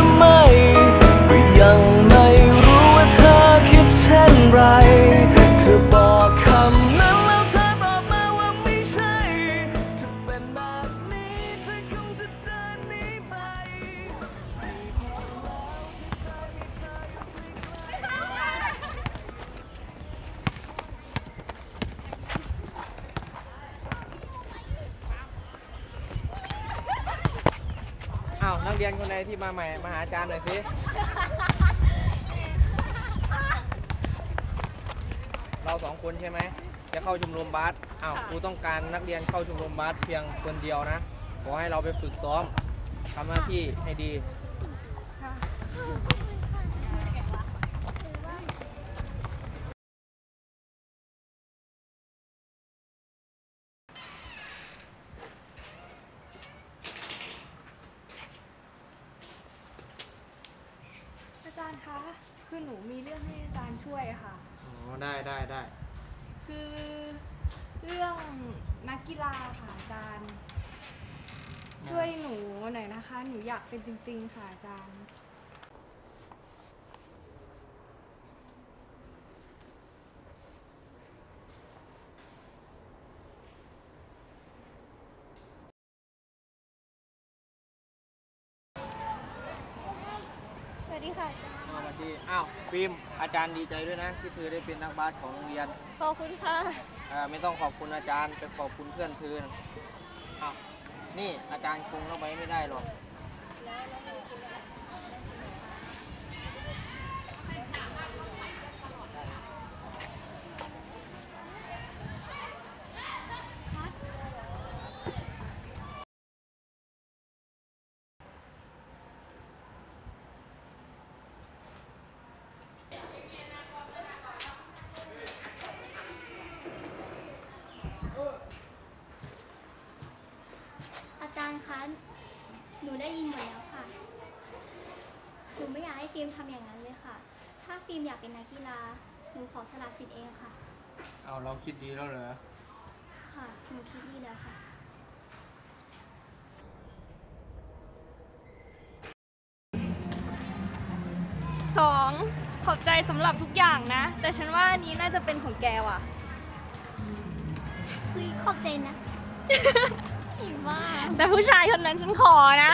อ ไม่ยัง นักเรียนคนใดที่มาใหม่มาหาอาจารย์หน่อยสิเราสองคนใช่ไหมจะเข้าชมรมบาสอ้าวครูต้องการนักเรียนเข้าชมรมบาสเพียงคนเดียวนะขอให้เราไปฝึกซ้อมทำหน้าที่ให้ดี จารย์คะคือหนูมีเรื่องให้อาจารย์ช่วยค่ะ อ๋อ ได้ได้ได้คือเรื่องนักกีฬาค่ะอาจารย์ ช่วยหนูหน่อยนะคะ หนูอยากเป็นจริง ๆ ค่ะอาจารย์ สวัสดีค่ะสวัสดีอ้าวฟิล์มอาจารย์ดีใจด้วยนะ ที่เธอได้เป็นนักบาสของโรงเรียนขอบคุณค่ะ เอ่อไม่ต้องขอบคุณอาจารย์ไปขอบคุณเพื่อนเธอนะอ้าวนี่อาจารย์คงเอาไว้ไม่ได้หรอก อาจารย์คะ หนูได้ยินหมดแล้วค่ะ หนูไม่อยากให้ฟิล์มทำอย่างนั้นเลยค่ะ ถ้าฟิล์มอยากเป็นนักกีฬา หนูขอสละสิทธิ์เองค่ะ เอาเราคิดดีแล้วเหรอ ค่ะ หนูคิดดีแล้วค่ะสองขอบใจสำหรับทุกอย่างนะ แต่ฉันว่าอันนี้น่าจะเป็นของแกว่ะ คือขอบใจนะอีบ้า แต่ผู้ชายคนนั้นฉันขอนะ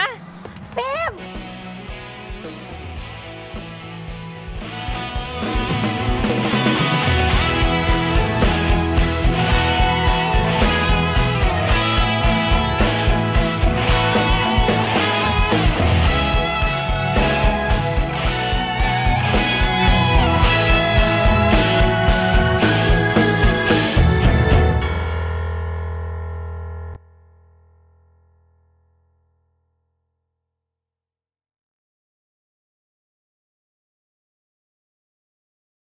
เป๊ม